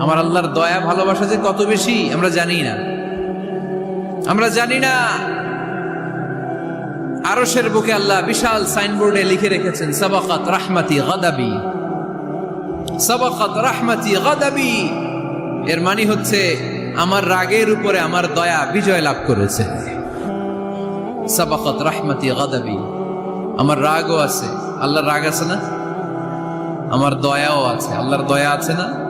আমার আল্লাহর দয়া, ভালোবাসা যে কত বেশি, আমরা জানি না। আমরা জানি না, আরশের বুকে আল্লাহ বিশাল সাইনবোর্ডে লিখে রেখেছেন, সাবাকাত রাহমাতি গাদাবি। সাবাকাত রাহমাতি গাদাবি। এর মানে হচ্ছে, আমার রাগের উপরে আমার দয়া বিজয় লাভ করেছে। সাবাকাত রাহমাতি গাদাবি। আমার রাগও আছে। আল্লাহর রাগ আছে না? আমার দয়াও আছে। আল্লাহর দয়া আছে না?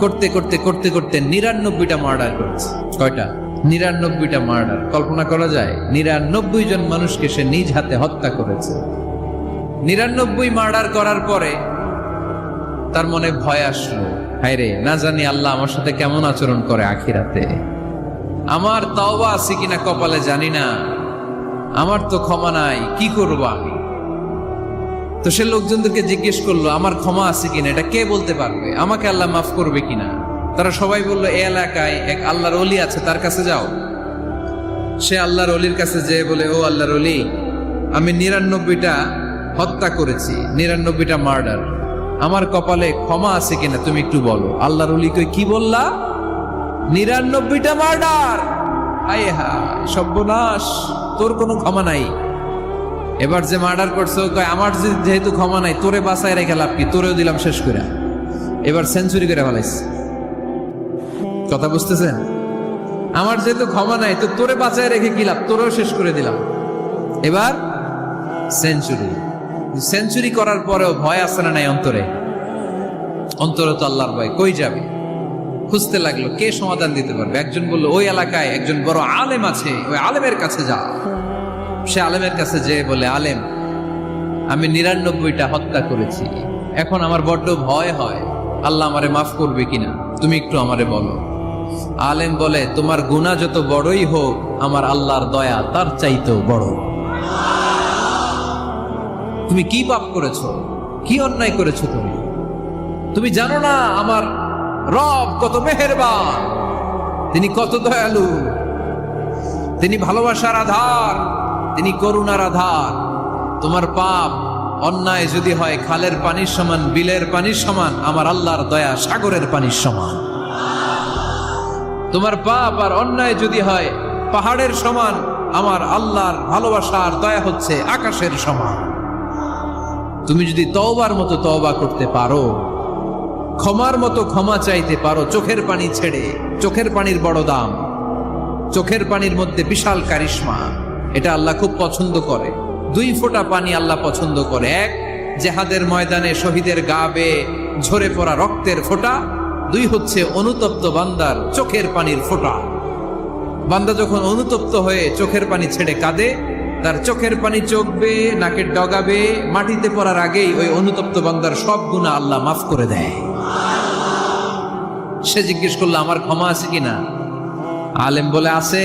করতে করতে করতে করতে নিরানব্বইটা মার্ডার করেছে। কয়টা? নিরানব্বইটা মার্ডার কল্পনা করা যায়, নিরানব্বই জন মানুষকে সে নিজ হাতে হত্যা করেছে। নিরানব্বই মার্ডার করার পরে তার মনে ভয় আসলো। হায় রে না জানি আল্লাহ আমার সাথে কেমন আচরণ করে আখিরাতে। আমার তাওবা আছে কিনা কপালে জানি না। আমার তো ক্ষমা নাই, কি করব আমি? তো সে লোকজনদেরকে জিজ্ঞেস করল, আমার ক্ষমা আছে কিনা? এটা কে বলতে পারবে? আমাকে আল্লাহ মাফ করবে কিনা? তারা সবাই বলল, এ এলাকায় এক আল্লাহর অলি আছে, তার কাছে যাও। সে আল্লাহর অলির কাছে যেয়ে বলে, ও আল্লাহর অলি আমি নিরানব্বইটা হত্যা করেছি, নিরানব্বইটা মার্ডার। আমার কপালে ক্ষমা আছে কিনা তুমি একটু বলো? আল্লাহর অলিকে কি বললা? নিরানব্বইটা মার্ডার? আয় হা সর্বনাশ, তোর কোনো ক্ষমা নাই। এবার যে মার্ডার করছ কয়, আমার যেহেতু ক্ষমা নাই, তোরে বাসায় রেখে লাভ কি? তোরেও দিলাম শেষ করে এবার সেঞ্চুরি করে ফেলাইছে। কথা বুঝতেছেন? আমার যেহেতু ক্ষমা নাই, তো তোরে বাঁচায় রেখে কি লাভ? তোরেও শেষ করে দিলাম। এবার সেঞ্চুরি। সেঞ্চুরি করার পরেও ভয় আসে না নাই অন্তরে? অন্তরে তো আল্লাহর ভয়। কই যাবে? খুঁজতে লাগল, কে সমাধান দিতে পারবে? একজন বলল, ওই এলাকায় একজন বড় আলেম আছে, ওই আলেমের কাছে যা। সে আলেমের কাছে যে বলে, আলেম, আমি নিরানব্বইটা হত্যা করেছি। এখন আমার বড্ড ভয় হয়। আল্লাহ আমারে মাফ করবে কিনা? তুমি একটু আমারে বলো। আলেম বলে, তোমার গুণা যত বড়ই হোক, আমার আল্লাহর দয়া তার চাইতেও বড়। তুমি কি পাপ করেছ? কি অন্যায় করেছ তুমি? তুমি জানো না আমার রব কত মেহেরবান। তিনি কত দয়ালু। তিনি ভালোবাসার আধার। তিনি করুণার আধার। তোমার পাপ অন্যায় যদি হয়, খালের পানির সমান, বিলের পানির সমান, আমার আল্লাহর দয়া সাগরের পানির সমান। তোমার পাপ আর অন্যায় যদি হয়, পাহাড়ের সমান, আমার আল্লাহর ভালোবাসার দয়া হচ্ছে আকাশের সমান। তুমি যদি তওবার মতো তওবা করতে পারো, ক্ষমার মতো ক্ষমা চাইতে পারো, চোখের পানি ছেড়ে, চোখের পানির বড় দাম, চোখের পানির মধ্যে বিশাল কারিশমা। এটা আল্লাহ খুব পছন্দ করে। দুই ফোঁটা পানি আল্লাহ পছন্দ করে। এক, জেহাদের ময়দানে শহীদের গা বেয়ে ঝরে পড়া রক্তের ফোঁটা। দুই হচ্ছে অনুতপ্ত বান্দার চোখের পানির ফোঁটা। বান্দা যখন অনুতপ্ত হয়ে চোখের পানি ছেড়ে কাঁদে, তার চোখের পানি চোখবে, নাকের ডগাবে, মাটিতে পড়ার আগেই ওই অনুতপ্ত বান্দার সব গুণা আল্লাহ মাফ করে দেয়। সে জিজ্ঞেস করল, আমার ক্ষমা আছে কিনা? আলেম বলে, আছে।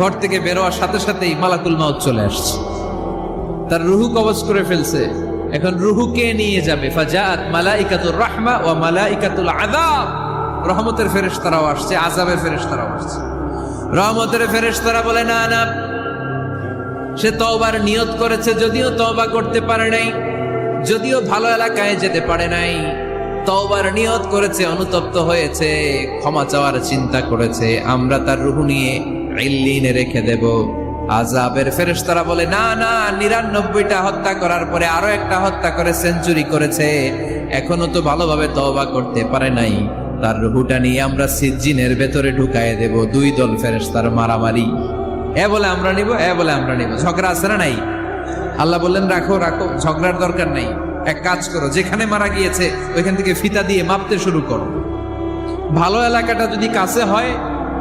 ঘর থেকে বেরোয়ার সাথে সাথেই মালাকুল মাউত চলে আসছে। তার রুহু কবজ করে ফেলছে। এখন রুহু কে নিয়ে যাবে? ফাজাত মালাইকাতুর রাহমা ও মালাইকাতুল আযাব। রহমতের ফেরেশতারাও আসছে, আযাবের ফেরেশতারাও আসছে। রহমতের ফেরেশতারা বলে, না না। সে তওবার নিয়ত করেছে, যদিও তওবা করতে পারে নাই, যদিও ভালো এলাকায় যেতে পারে নাই। তওবার নিয়ত করেছে, অনুতপ্ত হয়েছে, ক্ষমা চাওয়ার চিন্তা করেছে। আমরা তার রুহু নিয়ে ইল্লিনে রেখে দেব। আজাবের ফেরেশতারা বলে, না না, নিরানব্বইটা হত্যা করার পরে আরও একটা হত্যা করে সেঞ্চুরি করেছে। এখনও তো ভালোভাবে তওবা করতে পারে নাই। তার রুহুটা নিয়ে আমরা সিজ্জিনের ভেতরে ঢুকায় দেব। দুই দল ফেরেশতার মারামারি। এ বলে আমরা নিব, এ বলে আমরা নিব। ঝগড়া আছে না নাই? আল্লাহ বললেন, রাখো রাখো, ঝগড়ার দরকার নেই। এক কাজ করো, যেখানে মারা গিয়েছে, ওইখান থেকে ফিতা দিয়ে মাপতে শুরু করো। ভালো এলাকাটা যদি কাছে হয়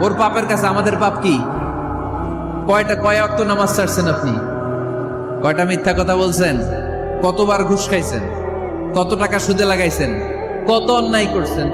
ওর পাপের কাছে আমাদের পাপ কি? কয়টা, কয় অক্ত নামাজ ছাড়ছেন আপনি? কয়টা মিথ্যা কথা বলছেন? কতবার ঘুষ খাইছেন? কত টাকা সুদে লাগাইছেন? কত অন্যায় করছেন?